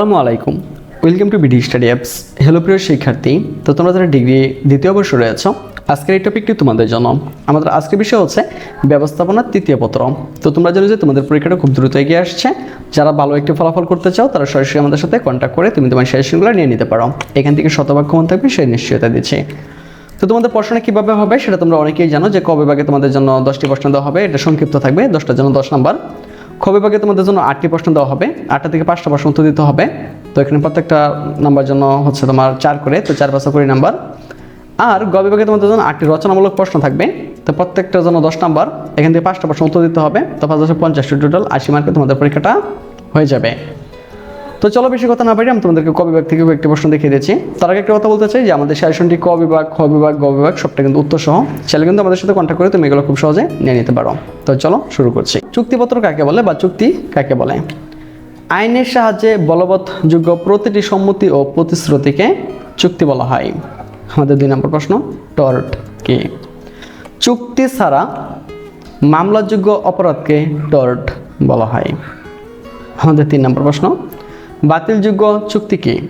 আসসালামু আলাইকুম। Welcome to BD study apps hello প্রিয় শিক্ষার্থী, তো তোমরা যারা ডিগ্রি দ্বিতীয় বর্ষ রয়েছ, আজকের এই টপিকটি তোমাদের জন্য। আমাদের আজকের বিষয় হচ্ছে ব্যবস্থাপনার তৃতীয় পত্র। তো তোমরা জানো যে তোমাদের পরীক্ষাটা খুব দ্রুত এগিয়ে আসছে। যারা ভালো একটি ফলাফল করতে চাও, তারা সরাসরি আমাদের সাথে কন্ট্যাক্ট করে তুমি তোমার সাজেশনগুলো নিয়ে নিতে পারো। এখান থেকে শতভাগ মন থাকবে, সেই নিশ্চয়তা দিচ্ছি। তো তোমাদের পড়াশোনা কীভাবে হবে, সেটা তোমরা অনেকেই জানো যে কবে ভাগে তোমাদের জন্য দশটি প্রশ্ন দেওয়া হবে। এটা সংক্ষিপ্ত থাকবে, দশটার জন্য দশ নাম্বার। খবে ভাগে তোমাদের জন্য আটটি প্রশ্ন দেওয়া হবে। আটটা থেকে পাঁচটা প্রশ্ন উত্তর দিতে হবে। তো এখানে প্রত্যেকটা নাম্বার জন্য হচ্ছে তোমার চার করে, তো চার পাঁচশো কুড়ি নাম্বার। আর গ বিভাগে তোমাদের জন্য আটটি রচনামূলক প্রশ্ন থাকবে। তো প্রত্যেকটার জন্য দশ নাম্বার। এখান থেকে পাঁচটা প্রশ্ন উত্তর দিতে হবে। তো পাঁচ দশে পঞ্চাশটি টোটাল আশি মার্কে তোমাদের পরীক্ষাটা হয়ে যাবে। তো চলো বেশি কথা না পারি আমি তোমাদেরকে ক বিভাগ থেকে একটি প্রশ্ন দেখিয়ে দিচ্ছি। তার আগে একটা কথা বলতে চাই যে আমাদের সাজেশনটি ক বিভাগ, খ বিভাগ, গ বিভাগ, সবটা কিন্তু উত্তর সহ চাইলে কিন্তু আমাদের সাথে কন্ট্যাক্ট করে তুমি এগুলো খুব সহজে নিয়ে নিতে পারো। তো চলো শুরু করছি। চুক্তিপত্র কাকে বলে বা চুক্তি কাকে বলে? আইনের সাহায্যে বলবৎযোগ্য প্রতিটি সম্মতি ও প্রতিশ্রুতিকে চুক্তি বলা হয়। আমাদের দুই নম্বর প্রশ্ন, টর্ট কি? চুক্তি ছাড়া মামলাযোগ্য অপরাধকে টর্ট বলা হয়। আমাদের তিন নম্বর প্রশ্ন বাতিলযোগ্য চুক্তি কি?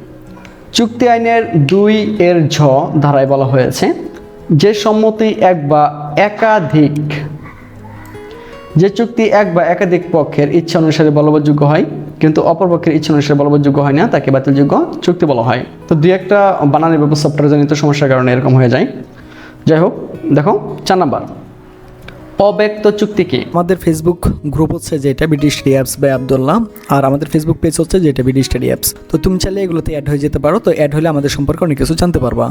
চুক্তি আইনের দুই এর ঝ ধারায় বলা হয়েছে, যে সম্মতি এক বা একাধিক, যে চুক্তি এক বা একাধিক পক্ষের ইচ্ছা অনুসারে বলবৎযোগ্য হয়, কিন্তু অপর পক্ষের ইচ্ছা অনুসারে বলবৎযোগ্য হয় না, তাকে বাতিলযোগ্য চুক্তি বলা হয়। তো দুই একটা বানানি বা সফটওয়্যারজনিত সমস্যার কারণে এরকম হয়ে যায়। যাই হোক, দেখো, চার নাম্বার। অব্যক্ত চুক্তি কি? আমাদের ফেসবুক গ্রুপ হচ্ছে যেটা BD study apps by Abdullah আর আমাদের ফেসবুক পেজ হচ্ছে যেটা বিডি স্টাডি অ্যাপস তো তুমি চাইলে এগুলোতে অ্যাড হয়ে যেতে পারো তো অ্যাড হলে আমাদের সম্পর্কে অনেক কিছু জানতে পারবা।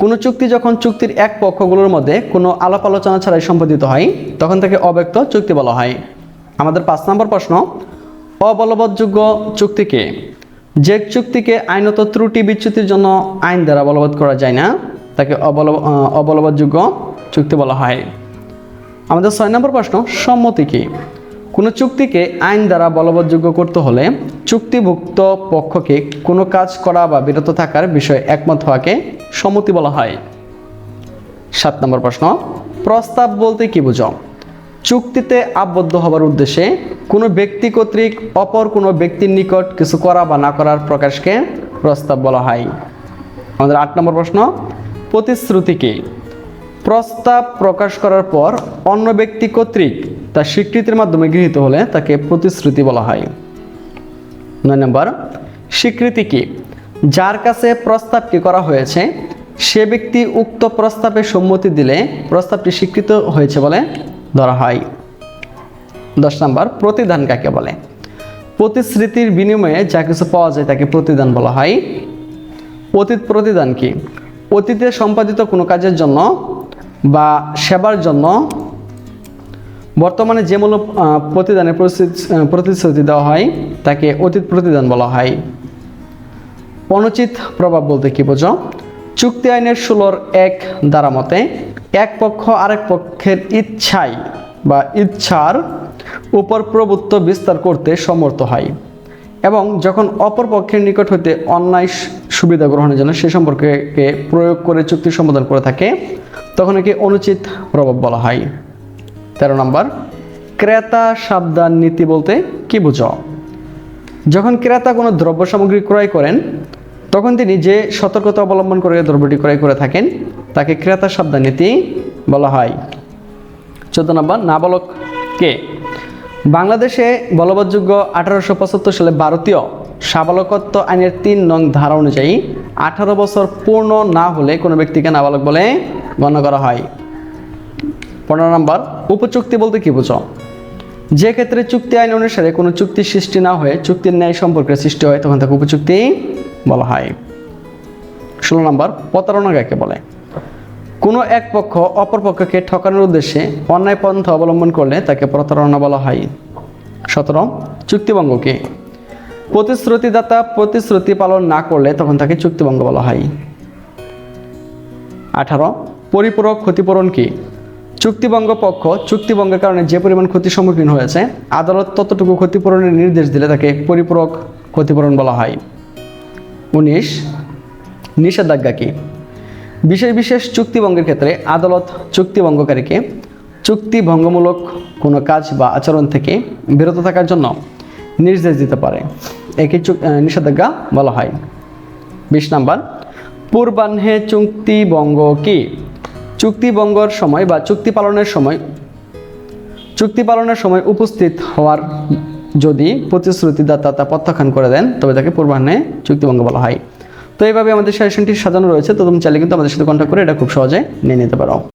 কোনো চুক্তি যখন চুক্তির এক পক্ষগুলোর মধ্যে কোনো আলাপ আলোচনা ছাড়াই সম্পাদিত হয় তখন তাকে অব্যক্ত চুক্তি বলা হয়। আমাদের পাঁচ নম্বর প্রশ্ন অবলবৎযোগ্য চুক্তিকে যে চুক্তিকে আইনত ত্রুটি বিচ্যুতির জন্য আইন দ্বারা বলবৎ করা যায় না তাকে অবলব অবলবৎযোগ্য চুক্তি বলা হয়। আমাদের ছয় নম্বর প্রশ্ন, সম্মতি কি? কোনো চুক্তিকে আইন দ্বারা বলবৎযোগ্য করতে হলে চুক্তিভুক্ত পক্ষকে কোনো কাজ করা বা বিরত থাকার বিষয়ে একমত হওয়াকে সম্মতি বলা হয়। সাত নম্বর প্রশ্ন, প্রস্তাব বলতে কি বুঝো? চুক্তিতে আবদ্ধ হবার উদ্দেশ্যে কোনো ব্যক্তি কর্তৃক অপর কোনো ব্যক্তির নিকট কিছু করা বা না করার প্রকাশকে প্রস্তাব বলা হয়। আমাদের আট নম্বর প্রশ্ন, প্রতিশ্রুতি কি? প্রস্তাব প্রকাশ করার পর অন্য ব্যক্তি কর্তৃক তার স্বীকৃতির মাধ্যমে গৃহীত হলে তাকে প্রতিশ্রুতি বলা হয়। নয় নম্বর, স্বীকৃতি কি? যার কাছে প্রস্তাবটি করা হয়েছে, সে ব্যক্তি উক্ত প্রস্তাবে সম্মতি দিলে প্রস্তাবটি স্বীকৃত হয়েছে বলে ধরা হয়। দশ নম্বর, প্রতিদান কাকে বলে? প্রতিশ্রুতির বিনিময়ে যা কিছু পাওয়া যায় তাকে প্রতিদান বলা হয়। অতীত প্রতিদান কি? অতীতে সম্পাদিত কোনো কাজের জন্য বা সেবার জন্য বর্তমানে যে মূল্য প্রতিদানের প্রতিশ্রুতি- দেওয়া হয়, তাকে অতীত প্রতিদান বলা হয়। অনুচিত প্রভাব বলতে কি বোঝো? চুক্তি আইনের ষোলোর এক দ্বারা মতে, এক পক্ষ আরেক পক্ষের ইচ্ছাই বা ইচ্ছার উপর প্রভুত্ব বিস্তার করতে সমর্থ হয় এবং যখন অপর পক্ষের নিকট হইতে অন্যায় সুবিধা গ্রহণের জন্য সে সম্পর্কে প্রয়োগ করে চুক্তি সম্বোধন করে থাকে তখন একে অনুচিত প্রভাব বলা হয়। তেরো নম্বর, ক্রেতা সাবধান নীতি বলতে কি বুঝো? যখন ক্রেতা কোনো দ্রব্য সামগ্রী ক্রয় করেন, তখন তিনি যে সতর্কতা অবলম্বন করে দ্রব্যটি ক্রয় করে থাকেন, তাকে ক্রেতা সাবধান নীতি বলা হয়। চোদ্দ নম্বর, নাবালক কে? বাংলাদেশে বলবৎযোগ্য আঠারোশো পঁচাত্তর সালে ভারতীয় সাবালকত্ব আইনের তিন নং ধারা অনুযায়ী আঠারো বছর পূর্ণ না হলে কোনো ব্যক্তিকে নাবালক বলে গণ্য করা হয়। পনেরো নম্বর, উপচুক্তি বলতে কি বুঝো? যে ক্ষেত্রে চুক্তি আইন অনুসারে কোনো চুক্তি সৃষ্টি না হয়ে চুক্তির ন্যায় সম্পর্কে সৃষ্টি হয়, তখন তাকে উপচুক্তি বলা হয়। ষোলো নম্বর, প্রতারণা কাকে বলে? কোনো এক পক্ষ অপর পক্ষকে ঠকানোর উদ্দেশ্যে অন্যায় পন্থা অবলম্বন করলে তাকে প্রতারণা বলা হয়। সতেরো চুক্তিভঙ্গকে প্রতিশ্রুতিদাতা প্রতিশ্রুতি পালন না করলে তখন তাকে চুক্তিভঙ্গ বলা হয়। আঠারো পরিপূরক ক্ষতিপূরণ কি? চুক্তিভঙ্গ পক্ষ চুক্তিভঙ্গের কারণে যে পরিমাণ ক্ষতির সম্মুখীন হয়েছে, আদালত ততটুকু ক্ষতিপূরণের নির্দেশ দিলে তাকে পরিপূরক ক্ষতিপূরণ বলা হয়। উনিশ, নিষেধাজ্ঞা কি? বিশেষ বিশেষ চুক্তিভঙ্গের ক্ষেত্রে আদালত চুক্তিভঙ্গকারীকে চুক্তি ভঙ্গমূলক কোনো কাজ বা আচরণ থেকে বিরত থাকার জন্য নির্দেশ দিতে পারে। একে নিষেধাজ্ঞা বলা হয়। বিশ নাম্বার, পূর্বাহ্নে চুক্তিবঙ্গ কি? চুক্তিবঙ্গর সময় বা চুক্তি পালনের সময় চুক্তি পালনের সময় উপস্থিত হওয়ার যদি প্রতিশ্রুতিদাতা তা প্রত্যাখ্যান করে দেন, তবে তাকে পূর্বাহ্নে চুক্তিবঙ্গ বলা হয়। তো এইভাবে আমাদের সেশনটি সাজানো রয়েছে। তো তুমি চাইলে কিন্তু আমাদের সাথে কন্ট্যাক্ট করে এটা খুব সহজে নিয়ে নিতে পারো।